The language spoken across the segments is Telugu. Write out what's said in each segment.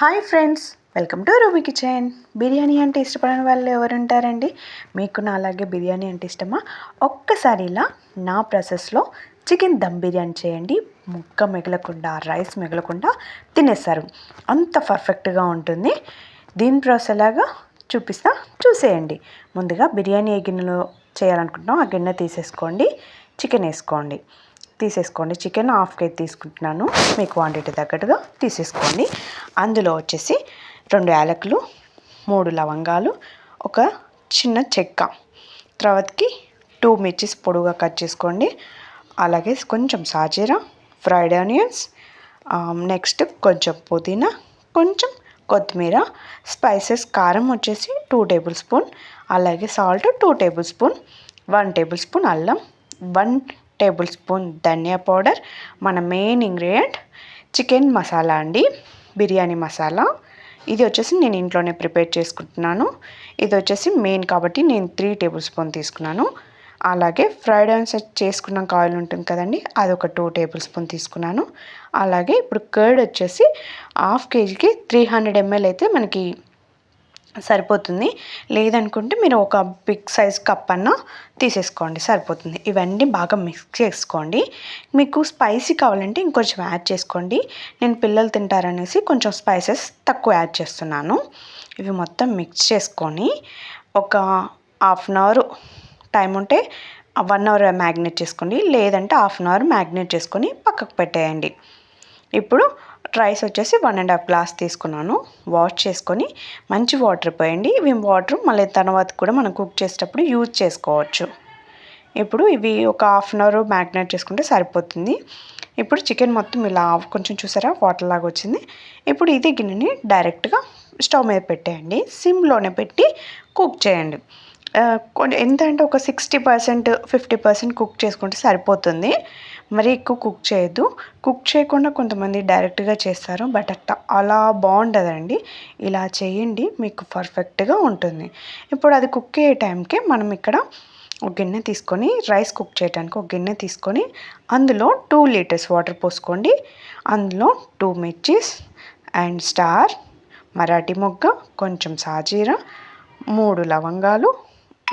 Hi friends welcome to Ruby kitchen. Biryani అంటే ఇష్టపడని వాళ్ళు ఎవరు ఉంటారండి మీకు నా అలాగే బిర్యానీ అంటే ఇష్టమా? ఒక్కసారి ఇలా నా ప్రాసెస్లో చికెన్ దమ్ బిర్యానీ చేయండి. ముక్క మిగలకుండా రైస్ మిగలకుండా తినేస్తారు. అంత పర్ఫెక్ట్గా ఉంటుంది. దీని ప్రాసెస్ ఎలాగా? చూపిస్తా చూసేయండి. ముందుగా బిర్యానీ ఏ గిన్నెలో చేయాలనుకుంటున్నాం ఆ గిన్నె తీసేసుకోండి. చికెన్ వేసుకోండి. తీసేసుకోండి. చికెన్ హాఫ్ కేజీ తీసుకుంటున్నాను. మీ క్వాంటిటీ తగ్గట్టుగా తీసేసుకోండి. అందులో వచ్చేసి రెండు యాలకులు మూడు లవంగాలు ఒక చిన్న చెక్క. తర్వాతకి టూ మిర్చిస్ పొడుగా కట్ చేసుకోండి. అలాగే కొంచెం సాజీరా ఫ్రైడ్ ఆనియన్స్ నెక్స్ట్ కొంచెం పుదీనా కొంచెం కొత్తిమీర స్పైసెస్ కారం వచ్చేసి టూ టేబుల్ స్పూన్ అలాగే salt two table spoon one table spoon అల్లం వన్ టేబుల్ స్పూన్ ధనియా పౌడర్ మన మెయిన్ ఇంగ్రీడియంట్ చికెన్ మసాలా అండి బిర్యానీ మసాలా. ఇది వచ్చేసి నేను ఇంట్లోనే ప్రిపేర్ చేసుకుంటున్నాను. ఇది వచ్చేసి మెయిన్ కాబట్టి నేను త్రీ టేబుల్ స్పూన్ తీసుకున్నాను. అలాగే ఫ్రైడ్ ఆన్స్ చేసుకున్న ఆయిల్ ఉంటుంది కదండి అది ఒక టూ టేబుల్ స్పూన్ తీసుకున్నాను. అలాగే ఇప్పుడు కర్డ్ వచ్చేసి హాఫ్ కేజీకి త్రీ హండ్రెడ్ ఎంఎల్ అయితే మనకి సరిపోతుంది. లేదనుకుంటే మీరు ఒక బిగ్ సైజ్ కప్ అన్న తీసేసుకోండి సరిపోతుంది. ఇవన్నీ బాగా మిక్స్ చేసుకోండి. మీకు స్పైసీ కావాలంటే ఇంకొంచెం యాడ్ చేసుకోండి. నేను పిల్లలు తింటారనేసి కొంచెం స్పైసెస్ తక్కువ యాడ్ చేస్తున్నాను. ఇవి మొత్తం మిక్స్ చేసుకొని ఒక హాఫ్ అన్ అవర్ టైం ఉంటే వన్ అవర్ మ్యాగ్నేట్ చేసుకోండి. లేదంటే హాఫ్ అన్ అవర్ మ్యాగ్నేట్ చేసుకొని పక్కకు పెట్టేయండి. ఇప్పుడు రైస్ వచ్చేసి వన్ అండ్ హాఫ్ గ్లాస్ తీసుకున్నాను. వాష్ చేసుకొని మంచి వాటర్ పోయండి. ఇవి వాటర్ మళ్ళీ తర్వాత కూడా మనం కుక్ చేసేటప్పుడు యూజ్ చేసుకోవచ్చు. ఇప్పుడు ఇవి ఒక హాఫ్ అన్ అవర్ మ్యాగ్నేట్ చేసుకుంటే సరిపోతుంది. ఇప్పుడు చికెన్ మొత్తం ఇలా కొంచెం చూసారా? వాటర్ లాగా వచ్చింది. ఇప్పుడు ఇదే గిన్నెని డైరెక్ట్గా స్టవ్ మీద పెట్టేయండి. సిమ్లోనే పెట్టి కుక్ చేయండి. ఎంత అంటే ఒక sixty percent fifty percent cook చేసుకుంటే సరిపోతుంది. మరీ ఎక్కువ కుక్ చేయొద్దు. కుక్ చేయకుండా కొంతమంది డైరెక్ట్గా చేస్తారు బట్ అట్లా అలా బాగుండదండి. ఇలా చేయండి మీకు పర్ఫెక్ట్గా ఉంటుంది. ఇప్పుడు అది కుక్ అయ్యే టైంకి మనం ఇక్కడ ఒక గిన్నె తీసుకొని రైస్ కుక్ చేయడానికి ఒక గిన్నె తీసుకొని అందులో టూ లీటర్స్ వాటర్ పోసుకోండి. అందులో టూ మిర్చిస్ అండ్ స్టార్ మరాఠీ మొగ్గ కొంచెం సాజీరా మూడు లవంగాలు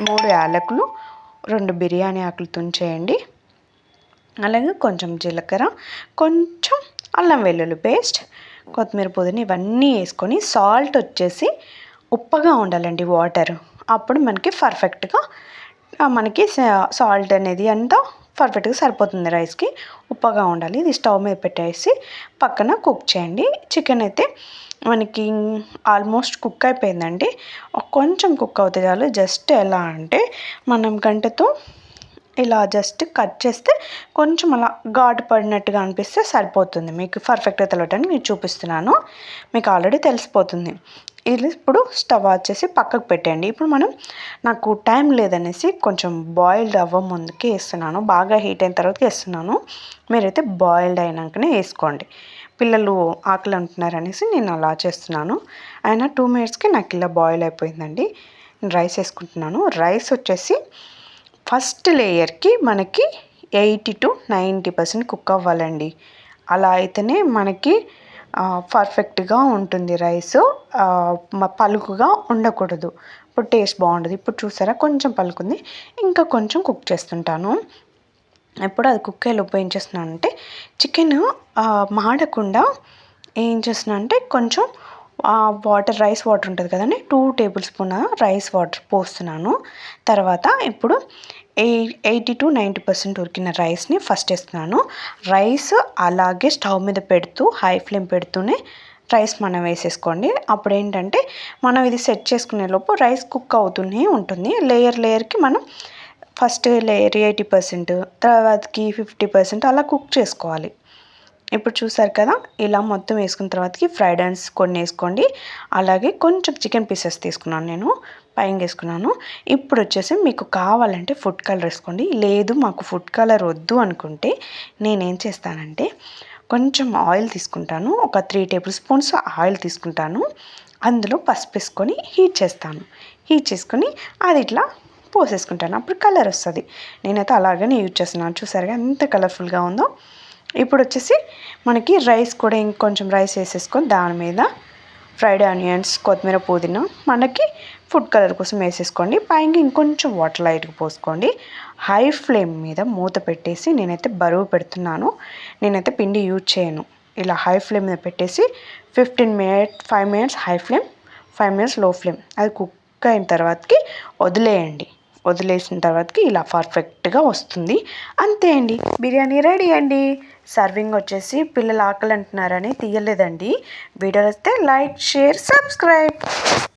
మూడు యాలకులు రెండు బిర్యానీ ఆకులు తుంచేయండి. అలాగే కొంచెం జీలకర్ర కొంచెం అల్లం వెల్లుల్లి పేస్ట్ కొత్తిమీర పుదీనా ఇవన్నీ వేసుకొని సాల్ట్ వచ్చేసి ఉప్పగా ఉండాలండి వాటర్. అప్పుడు మనకి పర్ఫెక్ట్గా మనకి సాల్ట్ అనేది అంతా పర్ఫెక్ట్గా సరిపోతుంది రైస్కి. ఉప్పగా ఉండాలి. ఇది స్టవ్ మీద పెట్టేసి పక్కన కుక్ చేయండి. చికెన్ అయితే మనకి ఆల్మోస్ట్ కుక్ అయిపోయిందండి. కొంచెం కుక్ అవుతే చాలు. జస్ట్ ఎలా అంటే మనం గంటతో ఇలా జస్ట్ కట్ చేస్తే కొంచెం అలా ఘాటు పడినట్టుగా అనిపిస్తే సరిపోతుంది. మీకు పర్ఫెక్ట్గా తెలవటానికి నేను చూపిస్తున్నాను. మీకు ఆల్రెడీ తెలిసిపోతుంది. ఇది ఇప్పుడు స్టవ్ వచ్చేసి పక్కకు పెట్టండి ఇప్పుడు మనం నాకు టైం లేదనేసి కొంచెం బాయిల్డ్ అవ్వ ముందుకే వేస్తున్నాను. బాగా హీట్ అయిన తర్వాత వేస్తున్నాను. మీరైతే బాయిల్డ్ అయినాకనే వేసుకోండి. పిల్లలు ఆకలి అంటున్నారనేసి నేను అలా చేస్తున్నాను. అయినా టూ మినిట్స్కి నాకు ఇలా బాయిల్ అయిపోయిందండి. రైస్ వేసుకుంటున్నాను. రైస్ వచ్చేసి ఫస్ట్ లేయర్కి మనకి eighty to ninety percent cook అవ్వాలండి. అలా అయితేనే మనకి పర్ఫెక్ట్గా ఉంటుంది రైస్. పలుకుగా ఉండకూడదు. ఇప్పుడు టేస్ట్ బాగుంటుంది ఇప్పుడు చూసారా? కొంచెం పలుకుంది. ఇంకా కొంచెం కుక్ చేస్తుంటాను. ఎప్పుడు అది కుక్ అయ్యేలోపు ఏం చేస్తున్నాను అంటే చికెన్ మాడకుండా ఏం చేస్తున్నా అంటే కొంచెం వాటర్ రైస్ వాటర్ ఉంటుంది కదండి two table spoon rice water పోస్తున్నాను. తర్వాత ఇప్పుడు ఎయి ఎయిటీ టు నైంటీ పర్సెంట్ ఉరికిన రైస్ని ఫస్ట్ వేస్తున్నాను. రైస్ అలాగే స్టవ్ మీద పెడుతూ హై ఫ్లేమ్ పెడుతూనే రైస్ మనం వేసేసుకోండి. అప్పుడు ఏంటంటే మనం ఇది సెట్ చేసుకునే లోపు రైస్ కుక్ అవుతూనే ఉంటుంది. లేయర్ లేయర్కి మనం ఫస్ట్ లేయర్ ఎయిటీ పర్సెంట్ తర్వాతకి ఫిఫ్టీ పర్సెంట్ అలా కుక్ చేసుకోవాలి. ఇప్పుడు చూసారు కదా ఇలా మొత్తం వేసుకున్న తర్వాతకి ఫ్రైడ్ రైస్ కొన్ని వేసుకోండి. అలాగే కొంచెం చికెన్ పీసెస్ తీసుకున్నాను నేను పైన వేసుకున్నాను. ఇప్పుడు వచ్చేసి మీకు కావాలంటే ఫుడ్ కలర్ వేసుకోండి. లేదు మాకు ఫుడ్ కలర్ వద్దు అనుకుంటే నేనేం చేస్తానంటే కొంచెం ఆయిల్ తీసుకుంటాను. ఒక త్రీ టేబుల్ స్పూన్స్ ఆయిల్ తీసుకుంటాను. అందులో పసుపు వేసుకొని హీట్ చేస్తాను. హీట్ చేసుకొని అది ఇట్లా పోసేసుకుంటాను. అప్పుడు కలర్ వస్తుంది. నేనైతే అలాగనే యూజ్ చేస్తున్నాను. చూసారుగా ఎంత కలర్ఫుల్గా ఉందో. ఇప్పుడు వచ్చేసి మనకి రైస్ కూడా ఇంకొంచెం రైస్ వేసేసుకొని దాని మీద ఫ్రైడ్ ఆనియన్స్ కొత్తిమీర పుదీనా మనకి ఫుడ్ కలర్ కోసం వేసేసుకోండి. పైన ఇంకొంచెం వాటర్ లైట్గా పోసుకోండి. హై ఫ్లేమ్ మీద మూత పెట్టేసి నేనైతే బరువు పెడుతున్నాను. నేనైతే పిండి యూజ్ చేయను. ఇలా హై ఫ్లేమ్ మీద పెట్టేసి fifteen minute five minutes high flame five మినిట్స్లో ఫ్లేమ్. అది కుక్ అయిన తర్వాతకి వదిలేయండి. వదిలేసిన తర్వాతకి ఇలా పర్ఫెక్ట్గా వస్తుంది. అంతే అండి. బిర్యానీ రెడీ అండి. సర్వింగ్ వచ్చేసి పిల్లలు ఆకలి అంటున్నారని తీయలేదండి. వీడియో వస్తే లైక్ షేర్ సబ్స్క్రైబ్.